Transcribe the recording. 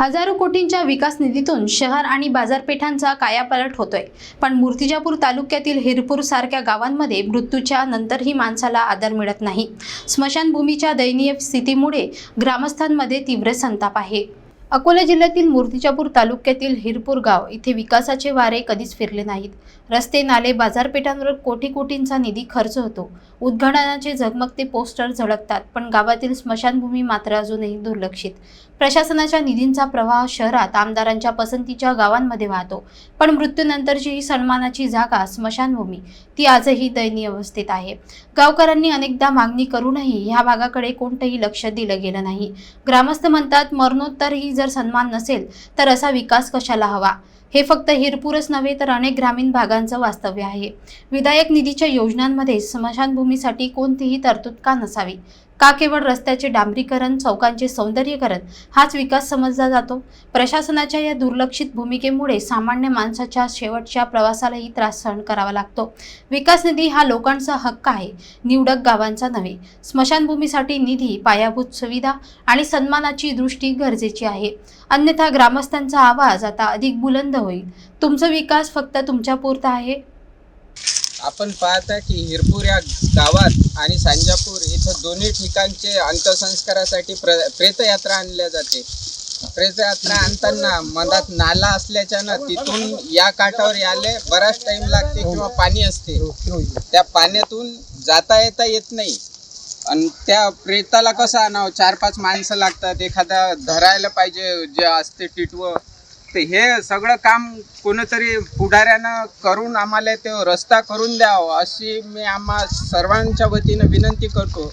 हजारो कोटींच्या विकास निधीतून शहर आणि बाजारपेठांचा कायापालट होतोय. पण मूर्तिजापूर तालुक्यातील हिरपूर सारख्या गावांमध्ये मृत्यूच्या नंतरही माणसाला आदर मिळत नाही. स्मशानभूमीच्या दयनीय स्थितीमुळे ग्रामस्थांमध्ये तीव्र संताप आहे. अकोला जिल्ह्यातील मूर्तिजापूर तालुक्यातील हिरपूर गाव इथे विकासाचे वारे कधीच फिरले नाहीत. रस्ते नाले बाजारपेठांवर कोटी कोटींचा निधी खर्च होतो. उद्घाटनाचे झगमगते पोस्टर झळकतात पण गावातील स्मशानभूमी मात्र अजूनही दुर्लक्षित. प्रशासनाच्या निधींचा प्रवाह शहरात आमदारांच्या पसंतीच्या गावांमध्ये वाहतो पण मृत्यूनंतरची ही सन्मानाची जागा स्मशानभूमी. ती आजही दयनीय अवस्थेत आहे. गावकऱ्यांनी अनेकदा मागणी करूनही ह्या भागाकडे कोणतंही लक्ष दिलं गेलं नाही. ग्रामस्थ म्हणतात मरणोत्तर ही जर सन्मान नसेल तर असा विकास कशाला हवा? हे फक्त हिरपूरच नव्हे तर अनेक ग्रामीण भागांचं वास्तव्य आहे. विधायक निधीच्या योजनांमध्ये स्मशानभूमीसाठी कोणतीही तरतूद का नसावी? का केवळ रस्त्याचे डांबरीकरण चौकांचे सौंदर्यीकरण हाच विकास समजला जातो? प्रशासनाच्या या दुर्लक्षित भूमिकेमुळे सामान्य माणसाच्या शेवटच्या प्रवासालाही त्रास सहन करावा लागतो. विकास निधी हा लोकांचा हक्क आहे निवडक गावांचा नव्हे. स्मशानभूमीसाठी निधी पायाभूत सुविधा आणि सन्मानाची दृष्टी गरजेची आहे. अन्यथा ग्रामस्थांचा आवाज आता अधिक बुलंद होईल. तुमचा विकास फक्त तुमच्या पुरता आहे? आपण पाहता की हिरपूर या गावात आणि सांजापूर इथं दोन्ही ठिकाणचे अंत्यसंस्कारासाठी प्र प्रेतयात्रा आणल्या जाते. प्रेतयात्रा आणताना मधात नाला असल्याच्यानं तिथून या काठावर याले बराच टाइम लागते किंवा पाणी असते. त्या पाण्यातून जाता येता येत नाही. आणि त्या प्रेताला कसं आणावं चार पाच माणसं लागतात एखादा धरायला पाहिजे जे असते टिटवं ते हे सगळं काम कोणीतरी पुढाऱ्यानं करून आम्हाला ते रस्ता करून द्यावं अशी मी आम्हा सर्वांच्या वतीनं विनंती करतो.